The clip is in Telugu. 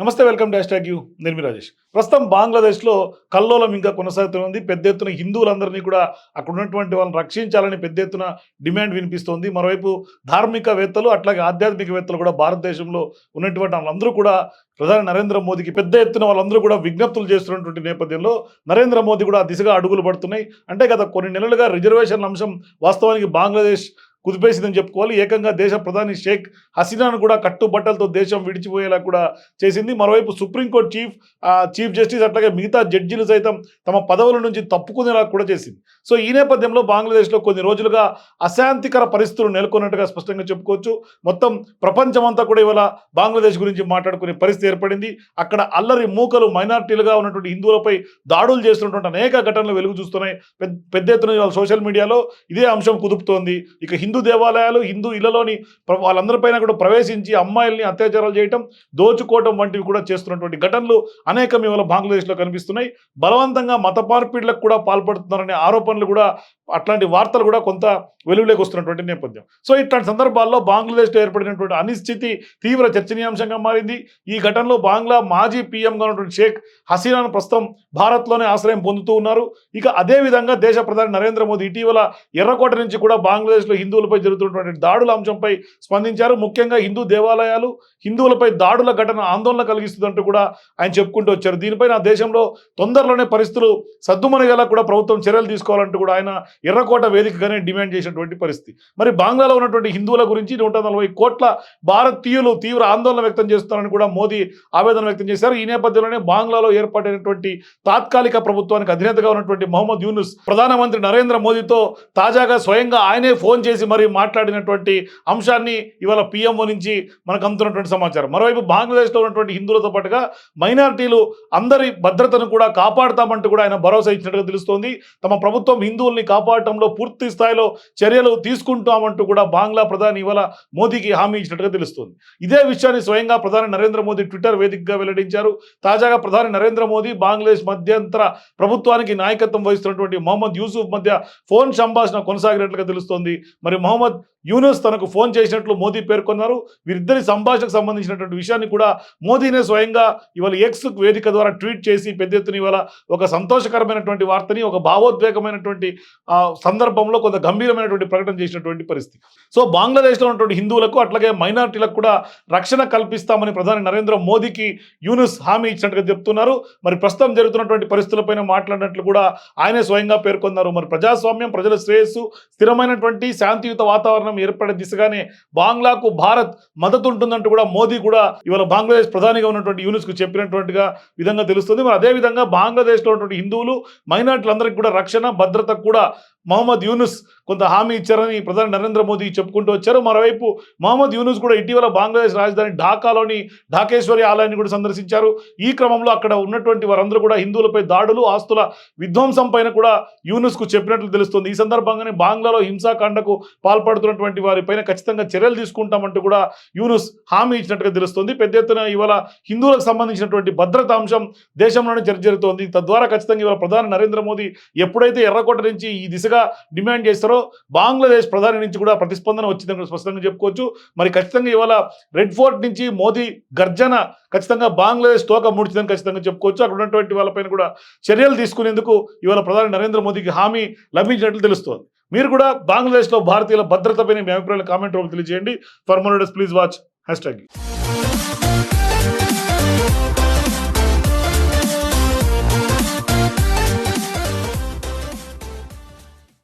నమస్తే వెల్కమ్ డాష్ ట్యాగ్ యూ. నిర్మి రాజేష్. ప్రస్తుతం బంగ్లాదేశ్లో కల్లోలం ఇంకా కొనసాగుతుంది పెద్ద ఎత్తున హిందువులందరినీ కూడా అక్కడ ఉన్నటువంటి వాళ్ళని రక్షించాలని పెద్ద ఎత్తున డిమాండ్ వినిపిస్తోంది. మరోవైపు ధార్మికవేత్తలు అట్లాగే ఆధ్యాత్మికవేత్తలు కూడా భారతదేశంలో ఉన్నటువంటి వాళ్ళందరూ కూడా ప్రధాని నరేంద్ర మోదీకి పెద్ద ఎత్తున వాళ్ళందరూ కూడా విజ్ఞప్తులు చేస్తున్నటువంటి నేపథ్యంలో నరేంద్ర మోదీ కూడా దిశగా అడుగులు పడుతున్నాయి. అంటే గత కొన్ని నెలలుగా రిజర్వేషన్ అంశం వాస్తవానికి బంగ్లాదేశ్ కుదిపేసిందని చెప్పుకోవాలి. ఏకంగా దేశ ప్రధాని షేక్ హసీనాను కూడా కట్టుబట్టలతో దేశం విడిచిపోయేలా కూడా చేసింది. మరోవైపు సుప్రీంకోర్టు చీఫ్ చీఫ్ జస్టిస్ అట్లాగే మిగతా జడ్జీలు సైతం తమ పదవుల నుంచి తప్పుకునేలా కూడా చేసింది. సో ఈ నేపథ్యంలో బంగ్లాదేశ్లో కొన్ని రోజులుగా అశాంతికర పరిస్థితులు నెలకొన్నట్టుగా స్పష్టంగా చెప్పుకోవచ్చు. మొత్తం ప్రపంచమంతా కూడా ఇవాళ బంగ్లాదేశ్ గురించి మాట్లాడుకునే పరిస్థితి ఏర్పడింది. అక్కడ అల్లరి మూకలు మైనార్టీలుగా ఉన్నటువంటి హిందువులపై దాడులు చేస్తున్నటువంటి అనేక ఘటనలు వెలుగు చూస్తున్నాయి. పెద్ద పెద్ద ఎత్తున సోషల్ మీడియాలో ఇదే అంశం కుదుపుతోంది. ఇక హిందూ దేవాలయాలు హిందూ ఇళ్ళలోని వాళ్ళందరిపైన కూడా ప్రవేశించి అమ్మాయిల్ని అత్యాచారాలు చేయటం దోచుకోవటం వంటివి కూడా చేస్తున్నటువంటి ఘటనలు అనేకం ఇవాళ బంగ్లాదేశ్లో కనిపిస్తున్నాయి. బలవంతంగా మత మార్పిడులకు కూడా పాల్పడుతున్నారనే ఆరోపణలు కూడా అట్లాంటి వార్తలు కూడా కొంత వెలుగులోకి వస్తున్నటువంటి నేపథ్యం. సో ఇట్లాంటి సందర్భాల్లో బంగ్లాదేశ్లో ఏర్పడినటువంటి అనిశ్చితి తీవ్ర చర్చనీయాంశంగా మారింది. ఈ ఘటనలో బంగ్లా మాజీ పీఎంగా ఉన్నటువంటి షేక్ హసీనాను ప్రస్తుతం భారత్లోనే ఆశ్రయం పొందుతూ ఉన్నారు. ఇక అదే విధంగా దేశ ప్రధాని నరేంద్ర మోదీ ఇటీవల ఎర్రకోట నుంచి కూడా బంగ్లాదేశ్లో హిందువులపై జరుగుతున్నటువంటి దాడుల అంశంపై స్పందించారు. ముఖ్యంగా హిందూ దేవాలయాలు హిందువులపై దాడుల ఘటన ఆందోళన కలిగిస్తుందంటూ కూడా ఆయన చెప్పుకుంటూ వచ్చారు. దీనిపై నా దేశంలో తొందరలోనే పరిస్థితులు సద్దుమణిగేలా కూడా ప్రభుత్వం చర్యలు తీసుకోవాలంటూ కూడా ఆయన ఎర్రకోట వేదికగానే డిమాండ్ చేసినటువంటి పరిస్థితి. మరి బంగ్లాలో ఉన్నటువంటి హిందువుల గురించి నూట నలభై కోట్ల భారతీయులు తీవ్ర ఆందోళన వ్యక్తం చేస్తున్నారని కూడా మోదీ ఆవేదన వ్యక్తం చేశారు. ఈ నేపథ్యంలోనే బంగ్లాలో ఏర్పాటైనటువంటి తాత్కాలిక ప్రభుత్వానికి అధినేతగా ఉన్నటువంటి మహమ్మద్ యూనుస్ ప్రధానమంత్రి నరేంద్ర మోదీతో తాజాగా స్వయంగా ఆయనే ఫోన్ చేసి మరి మాట్లాడినటువంటి అంశాన్ని ఇవాళ పిఎంఓ నుంచి మనకు అందుతున్నటువంటి సమాచారం. మరోవైపు బంగ్లాదేశ్లో ఉన్నటువంటి హిందువులతో పాటుగా మైనార్టీలు అందరి భద్రతను కూడా కాపాడుతామంటూ కూడా ఆయన భరోసా ఇచ్చినట్టుగా తెలుస్తోంది. తమ ప్రభుత్వం హిందువుల్ని కాపాడటంలో పూర్తి స్థాయిలో చర్యలు తీసుకుంటామంటూ కూడా బంగ్లా ప్రధాని ఇవాళ మోదీకి హామీ ఇచ్చినట్టుగా తెలుస్తోంది. ఇదే విషయాన్ని స్వయంగా ప్రధాని నరేంద్ర మోదీ ట్విట్టర్ వేదికగా వెల్లడించారు. తాజాగా ప్రధాని నరేంద్ర మోదీ బంగ్లాదేశ్ మధ్యంతర ప్రభుత్వానికి నాయకత్వం వహిస్తున్నటువంటి మొహమ్మద్ యూసుఫ్ మధ్య ఫోన్ సంభాషణ కొనసాగినట్లుగా తెలుస్తోంది. మరి మొహమ్మద్ యూనస్ తనకు ఫోన్ చేసినట్లు మోదీ పేర్కొన్నారు. వీరిద్దరి సంభాషణకు సంబంధించినటువంటి విషయాన్ని కూడా మోదీనే స్వయంగా ఇవాళ ఎక్స్ వేదిక ద్వారా ట్వీట్ చేసి పెద్ద ఎత్తున ఇవాళ ఒక సంతోషకరమైనటువంటి వార్తని ఒక భావోద్వేగమైనటువంటి సందర్భంలో కొంత గంభీరమైనటువంటి ప్రకటన చేసినటువంటి పరిస్థితి. సో బంగ్లాదేశ్లో ఉన్నటువంటి హిందువులకు అట్లాగే మైనార్టీలకు కూడా రక్షణ కల్పిస్తామని ప్రధాని నరేంద్ర మోదీకి యూనుస్ హామీ ఇచ్చినట్టుగా చెప్తున్నారు. మరి ప్రస్తుతం జరుగుతున్నటువంటి పరిస్థితులపైన మాట్లాడినట్లు కూడా ఆయనే స్వయంగా పేర్కొన్నారు. మరి ప్రజాస్వామ్యం ప్రజల శ్రేయస్సు స్థిరమైనటువంటి శాంతి శాంతియుత వాతావరణం ఏర్పడే దిశగానే బంగ్లాకు భారత్ మద్దతు ఉంటుందంటూ కూడా మోదీ కూడా ఇవాళ బంగ్లాదేశ్ ప్రధానిగా ఉన్నటువంటి యూనిస్కు చెప్పినటువంటిగా విధంగా తెలుస్తుంది. మరి అదే విధంగా బంగ్లాదేశ్లో ఉన్నటువంటి హిందువులు మైనార్టీలందరికీ కూడా రక్షణ భద్రత కూడా మహమ్మద్ యూనుస్ కొంత హామీ ఇచ్చారని ప్రధాని నరేంద్ర మోదీ చెప్పుకుంటూ వచ్చారు. మరోవైపు మహమ్మద్ యూనుస్ కూడా ఇటీవల బంగ్లాదేశ్ రాజధాని ఢాకాలోని ఢాకేశ్వరి ఆలయాన్ని కూడా సందర్శించారు. ఈ క్రమంలో అక్కడ ఉన్నటువంటి వారందరూ కూడా హిందువులపై దాడులు ఆస్తుల విధ్వంసం పైన కూడా యూనుస్కు చెప్పినట్లు తెలుస్తుంది. ఈ సందర్భంగానే బంగ్లాలో హింసాకాండకు పాల్పడుతున్నటువంటి వారిపైన ఖచ్చితంగా చర్యలు తీసుకుంటామంటూ కూడా యూనుస్ హామీ ఇచ్చినట్టుగా తెలుస్తుంది. పెద్ద ఎత్తున ఇవాళ హిందువులకు సంబంధించినటువంటి భద్రతా అంశం దేశంలోనే చర్చ జరుగుతోంది. తద్వారా ఖచ్చితంగా ఇవాళ ప్రధాని నరేంద్ర మోదీ ఎప్పుడైతే ఎర్రకోట నుంచి ఈ దిశగా డిమాండ్ చేస్తారో బంగ్లాదేశ్ ప్రధాని నుంచి కూడా ప్రతిస్పందన వచ్చిందని స్పష్టంగా చెప్పుకోవచ్చు. మరి ఖచ్చితంగా ఇవాళ రెడ్ ఫోర్ట్ నుంచి మోదీ గర్జన ఖచ్చితంగా బంగ్లాదేశ్ తోక ముడిచిందని ఖచ్చితంగా చెప్పుకోవచ్చు. అక్కడ ఉన్నటువంటి వాళ్ళపైన కూడా చర్యలు తీసుకునేందుకు ఇవాళ ప్రధాని నరేంద్ర మోదీకి హామీ లభించినట్లు తెలుస్తోంది. మీరు కూడా బంగ్లాదేశ్లో భారతీయుల భద్రతపై మీ అభిప్రాయాలు కామెంట్ రూపంలో తెలియజేయండి. For more please watch hashtag